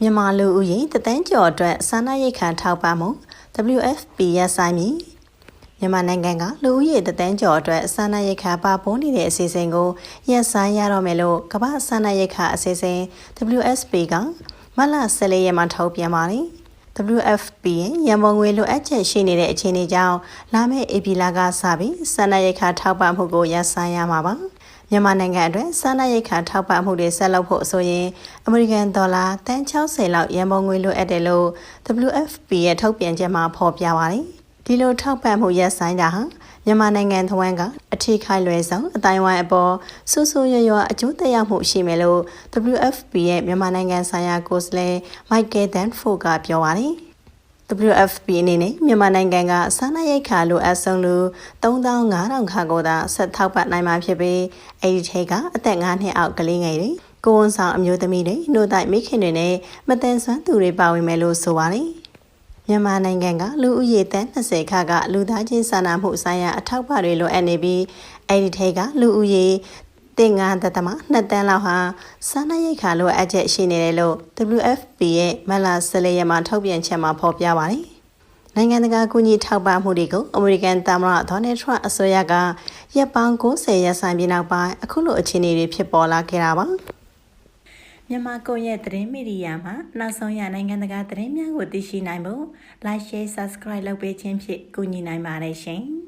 မြန်မာလူဦးရေတသန်းကျော်အတွက်စာနာရိတ်ခံထောက်ပံ့မှု WFP ရပ်ဆိုင်မည်မြန်မာနိုင်ငံကလူဦးရေတသန်းကျော်အတွက်စာနာရိတ်ခါပါပိုးနေတဲ့အစီအစဉ်ကိုရပ်ဆိုင်းရတော့မယ်လို့ကမ္ဘာစာနာရိတ်ခါအစီအစဉ် WSP ကမလ14ရက်မှာထုတ်ပြန်ပါတယ် WFP ရဲ့ရန်ပုံငွေလိုအပ်ချက်ရှိနေတဲ့အခြေအနေကြောင့်လာမယ့်ဧပြီလကစပြီးစာနာရိတ်ခါထောက်ပံ့မှုကိုရပ်ဆိုင်းရမှာပါ မြန်မာနိုင်ငံအတွက်စားနပ်ရိက္ခာထောက်ပံ့မှုတွေဆက်လုပ်ဖို့ဆိုရင်အမေရိကန်ဒေါ်လာတန်60လောက်ရန်ပုံငွေလိုအပ်တယ်လို့ WFP ရဲ့ထုတ်ပြန်ချက်မှာဖော်ပြပါတယ်။ဒီလိုထောက်ပံ့မှုရပ်ဆိုင်းတာဟာမြန်မာနိုင်ငံသဝန်းကအထီးခိုင်လွယ်ဆုံးအတိုင်းဝိုင်းအပေါ်ဆူဆူရွရွအကျိုးသက်ရောက်မှုရှိမယ်လို့ WFP ရဲ့မြန်မာနိုင်ငံဆိုင်ရာကိုယ်စားလှယ် Michael Danford ကပြောပါတယ်။ WFP အနေနဲ့မြန်မာနိုင်ငံကစားနပ်ရိက္ခာလိုအပ်ဆုံးလူ3500ခါကိုသာဆက်ထောက်ပံ့နိုင်မှာဖြစ်ပြီးအဲဒီထဲကအသက်9နှစ်အောက်ကလေးငယ်တွေကိုဝန်ဆောင်အမျိုးသမီးတွေနှုတ်တိုက်မိခင်တွေနဲ့မတန်ဆွမ်းသူတွေပါဝင်မယ်လို့ဆိုပါတယ်မြန်မာနိုင်ငံကလူဦးရေတန်း20ခါကလူသားချင်းစာနာမှုဆိုင်ရာအထောက်အပံ့တွေလိုအပ်နေပြီးအဲဒီထဲကလူဦးရေ တင်ငါတသမ2တန်းလောက်ဟာစားနပ်ရိက္ခာလိုအပ်ချက်ရှိနေတယ်လို့ WFP ရဲ့မလ14ရက်မှာထုတ်ပြန်ချက်မှာဖော်ပြပါတယ်။နိုင်ငံတကာကူညီထောက်ပံ့မှုတွေကိုအမေရိကန်သမ္မတဒေါ်နယ်ထရန့်အစိုးရကရပ်ပေါင်း90ရက်ဆိုင်ပြီးနောက်ပိုင်းအခုလိုအခြေအနေတွေဖြစ်ပေါ်လာခဲ့တာပါ။မြန်မာကိုရဲ့သတင်းမီဒီယာမှာနောက်ဆုံးရနိုင်ငံတကာသတင်းများကိုသိရှိနိုင်ဖို့ Like Share Subscribe လုပ်ပေးခြင်းဖြင့်ကူညီနိုင်ပါတယ်ရှင်။